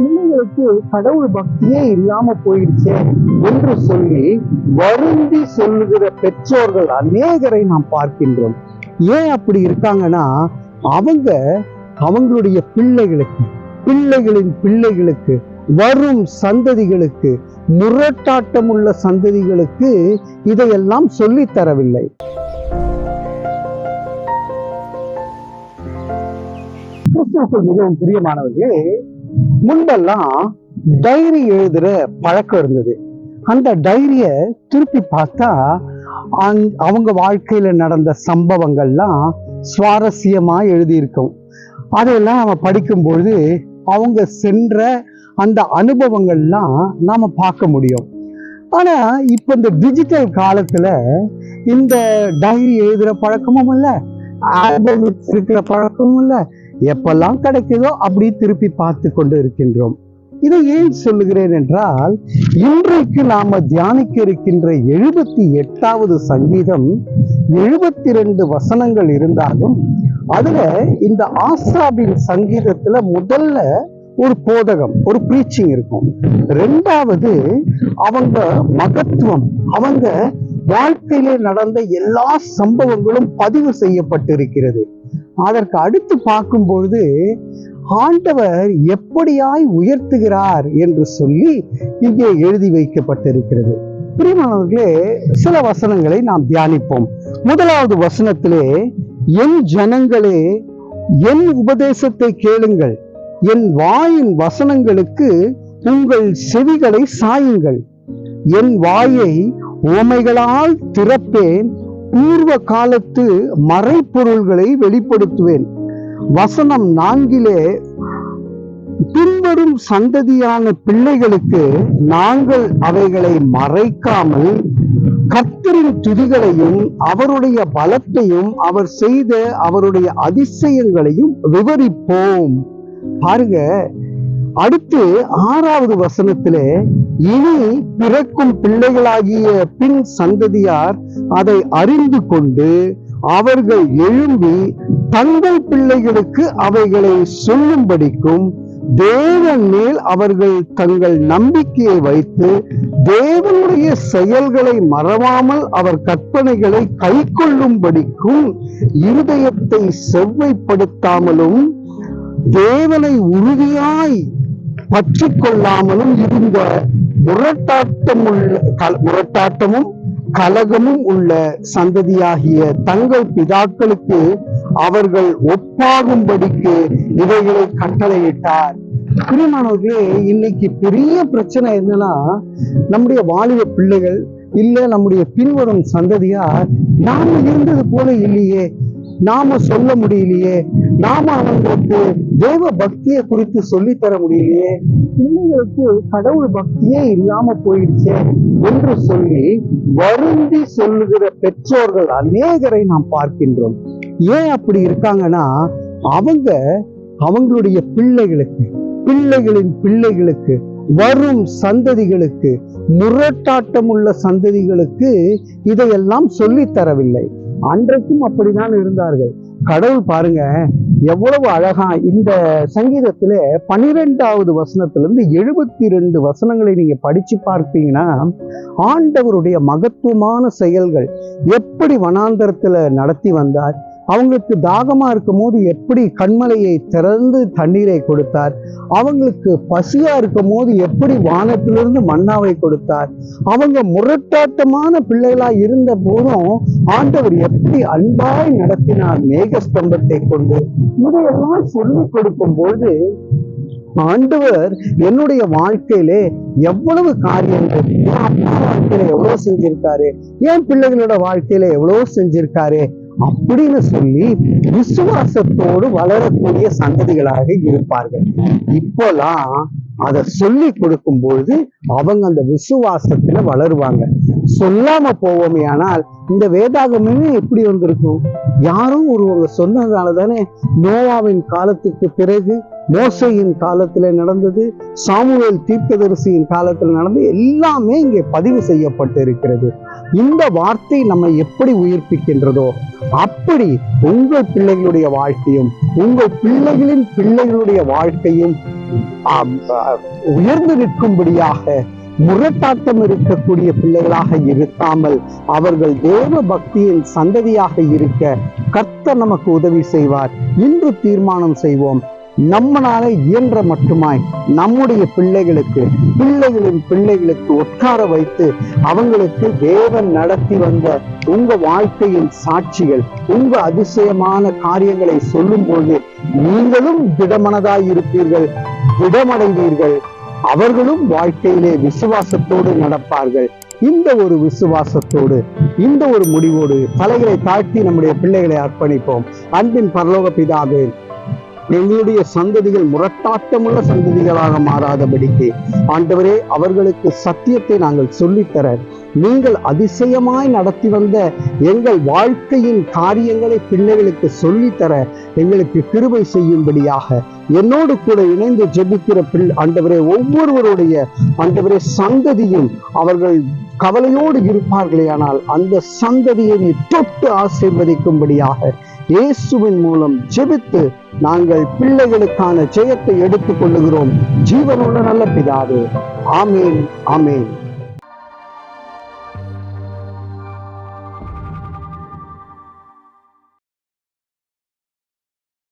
பிள்ளைகளுக்கு கடவுள் பக்தியே இல்லாம போயிடுச்சே என்று சொல்லி வருந்தி சொல்லுகிற பெற்றோர்கள் அநேகரை நாம் பார்க்கின்றோம். ஏன் அப்படி இருக்காங்கன்னா அவங்க அவங்களுடைய பிள்ளைகளுக்கு பிள்ளைகளின் பிள்ளைகளுக்கு வரும் சந்ததிகளுக்கு முரட்டாட்டம் உள்ள சந்ததிகளுக்கு இதையெல்லாம் சொல்லித் தரவில்லை. கிறிஸ்துவுக்குள் மிகவும் பிரியமானவர்களே முன்பெல்லாம் டைரி எழுதுற பழக்கம் இருந்தது. அந்த டைரிய திருப்பி பார்த்தா அங்- அவங்க வாழ்க்கையில நடந்த சம்பவங்கள்லாம் சுவாரஸ்யமா எழுதியிருக்கும். அதையெல்லாம் நம்ம படிக்கும்பொழுது அவங்க சென்ற அந்த அனுபவங்கள்லாம் நாம பார்க்க முடியும். ஆனா இப்ப இந்த டிஜிட்டல் காலத்துல இந்த டைரி எழுதுற பழக்கமும் இல்ல ஆல்பம் இருக்கிற பழக்கமும் இல்ல எப்பெல்லாம் கிடைக்குதோ அப்படி திருப்பி பார்த்து கொண்டு இருக்கின்றோம். இதை ஏன் சொல்லுகிறேன் என்றால் இன்றைக்கு நாம தியானிக்க இருக்கின்ற எழுபத்தி எட்டாவது சங்கீதம் எழுபத்தி ரெண்டு வசனங்கள் இருந்தாலும் அதுல இந்த ஆசாபின் சங்கீதத்துல முதல்ல ஒரு போதகம் ஒரு ப்ரீச்சிங் இருக்கும். ரெண்டாவது அவங்க மகத்துவம் அவங்க வாழ்க்கையிலே நடந்த எல்லா சம்பவங்களும் பதிவு செய்யப்பட்டிருக்கிறது. அதற்கு அடுத்து பார்க்கும் பொழுது ஆண்டவர் எப்படியாய் உயர்த்துகிறார் என்று சொல்லி இங்கே எழுதி வைக்கப்பட்டிருக்கிறது. பிரியமானவர்களே சில வசனங்களை நாம் தியானிப்போம். முதலாவது வசனத்திலே என் ஜனங்களே என் உபதேசத்தை கேளுங்கள். என் வாயின் வசனங்களுக்கு உங்கள் செவிகளை சாயுங்கள். என் வாயை உமைகளால் திறப்பேன். பூர்வ காலத்து மறைப்பொருள்களை வெளிப்படுத்துவேன். வசனம் நான்கிலே பின்வரும் சந்ததியான பிள்ளைகளுக்கு நாங்கள் அவைகளை மறைக்காமல் கர்த்தரின் துதிகளையும் அவருடைய பலத்தையும் அவர் செய்த அவருடைய அதிசயங்களையும் விவரிப்போம். பாருங்க அடுத்து ஆறாவது வசனத்திலே இனி பிறக்கும் பிள்ளைகளாகிய பின் சந்ததியார் அதை அறிந்து கொண்டு அவர்கள் எழும்பி தங்கள் பிள்ளைகளுக்கு அவைகளை சொல்லும்படிக்கும் தேவன் மேல் அவர்கள் தங்கள் நம்பிக்கையை வைத்து தேவனுடைய செயல்களை மறவாமல் அவர் கற்பனைகளை கை கொள்ளும்படிக்கும் இருதயத்தை செவ்வைப்படுத்தாமலும் தேவனை உறுதியாய் பற்றி கொள்ளாமலும் இருந்த முரட்டாட்டம் உள்ள முரட்டாட்டமும் கலகமும் உள்ள சந்ததியாகிய தங்கள் பிதாக்களுக்கு அவர்கள் ஒப்பாகும்படிக்கு இவைகளை கட்டளையிட்டார். பிரியமானவர்களே இன்னைக்கு பெரிய பிரச்சனை என்னன்னா நம்முடைய வாலிப பிள்ளைகள் இல்ல நம்முடைய பின்வரும் சந்ததியார் நாம இருந்தது போல இல்லையே. நாம சொல்ல முடியலையே நாம அவங்களுக்கு தேவ பக்தியை குறித்து சொல்லித் தர முடியலையே பிள்ளைகளுக்கு கடவுள் பக்தியே இல்லாம போயிடுச்சே என்று சொல்லி வருந்தி சொல்லுகிற பெற்றோர்கள் அநேகரை நாம் பார்க்கின்றோம். ஏன் அப்படி இருக்காங்கன்னா அவங்க அவங்களுடைய பிள்ளைகளுக்கு பிள்ளைகளின் பிள்ளைகளுக்கு வரும் சந்ததிகளுக்கு முரட்டாட்டம் உள்ள சந்ததிகளுக்கு இதையெல்லாம் சொல்லித் தரவில்லை. அன்றைக்கும் அப்படிதான் இருந்தார்கள். கடவுள் பாருங்க எவ்வளவு அழகா இந்த சங்கீதத்துல பனிரெண்டாவது வசனத்திலிருந்து எழுபத்தி ரெண்டு வசனங்களை நீங்க படிச்சு பார்ப்பீங்கன்னா ஆண்டவருடைய மகத்துவமான செயல்கள் எப்படி வனாந்தரத்துல நடத்தி வந்தார் அவங்களுக்கு தாகமா இருக்கும் போது எப்படி கண்மலையை திறந்து தண்ணீரை கொடுத்தார்? அவங்களுக்கு பசியா இருக்கும் போது எப்படி வானத்திலிருந்து மன்னாவை கொடுத்தார்? அவங்க முரட்டாட்டமான பிள்ளைகளா இருந்த போதும் ஆண்டவர் எப்படி அன்பாய் நடத்தினார் மேகஸ்தம்பத்தை கொண்டு? இதையெல்லாம் சொல்லிக் கொடுக்கும் போது ஆண்டவர் என்னுடைய வாழ்க்கையிலே எவ்வளவு காரியங்கள் என் அப்பா வாழ்க்கையில எவ்வளவு செஞ்சிருக்காரு? என் பிள்ளைகளோட வாழ்க்கையில எவ்வளவு செஞ்சிருக்காரு? அப்படின்னு சொல்லி விசுவாசத்தோடு வளரக்கூடிய சந்ததிகளாக இருப்பார்கள். இப்போலாம் அதை சொல்லி கொடுக்கும் பொழுது அவங்க அந்த விசுவாசத்துல வளருவாங்க. சொல்லாம போவோமே ஆனால் இந்த வேதாகமே எப்படி வந்திருக்கும்? யாரும் ஒருவங்க சொன்னதுனால தானே நோவாவின் காலத்துக்கு பிறகு மோசையின் காலத்துல நடந்தது சாமுவேல் தீர்க்கதரிசியின் காலத்துல நடந்து எல்லாமே இங்கே பதிவு செய்யப்பட்டு இருக்கிறது இந்த வார்த்தை நம்மை எப்படி உயிர்ப்பிக்கின்றதோ அப்படி உங்கள் பிள்ளைகளுடைய வாழ்க்கையும் உங்கள் பிள்ளைகளின் பிள்ளைகளுடைய வாழ்க்கையும் உயர்ந்து நிற்கும்படியாக முரட்டாட்டம் இருக்கக்கூடிய பிள்ளைகளாக இருக்காமல் அவர்கள் தேவ பக்தியின் சந்ததியாக இருக்க கர்த்தர் நமக்கு உதவி செய்வார். இன்று தீர்மானம் செய்வோம். நம்மளால இயன்ற மட்டுமாய் நம்முடைய பிள்ளைகளுக்கு பிள்ளைகளின் பிள்ளைகளுக்கு உட்கார வைத்து அவங்களுக்கு தேவன் நடத்தி வந்த உங்க வாழ்க்கையின் சாட்சிகள் உங்க அதிசயமான காரியங்களை சொல்லும் போது நீங்களும் திடமனதாய் இருப்பீர்கள் திடமடைவீர்கள் அவர்களும் வாழ்க்கையிலே விசுவாசத்தோடு நடப்பார்கள். இந்த ஒரு விசுவாசத்தோடு இந்த ஒரு முடிவோடு தலைகளை தாழ்த்தி நம்முடைய பிள்ளைகளை அர்ப்பணிப்போம். அன்பின் பரலோக பிதாவே எங்களுடைய சந்ததிகள் முரட்டாட்டமுள்ள சந்ததிகளாக மாறாதபடிக்கு ஆண்டவரே அவர்களுக்கு சத்தியத்தை நாங்கள் சொல்லித்தர நீங்கள் அதிசயமாய் நடத்தி வந்த எங்கள் வாழ்க்கையின் காரியங்களை பிள்ளைகளுக்கு சொல்லித்தர எங்களுக்கு கிருபை செய்யும்படியாக என்னோடு கூட இணைந்து ஜெபிக்கிற பிள் ஆண்டவரே ஒவ்வொருவருடைய ஆண்டவரே சந்ததியும் அவர்கள் கவலையோடு இருப்பார்களே ஆனால் அந்த சந்ததியை நீ தொட்டு ஆசீர்வதிக்கும்படியாக இயேசுவின் மூலம் ஜெபித்து நாங்கள் பிள்ளைகளுக்கான ஜெயத்தை எடுத்துக் கொள்ளுகிறோம் ஜீவனோட நல்ல பிதாவே. ஆமேன் ஆமேன்.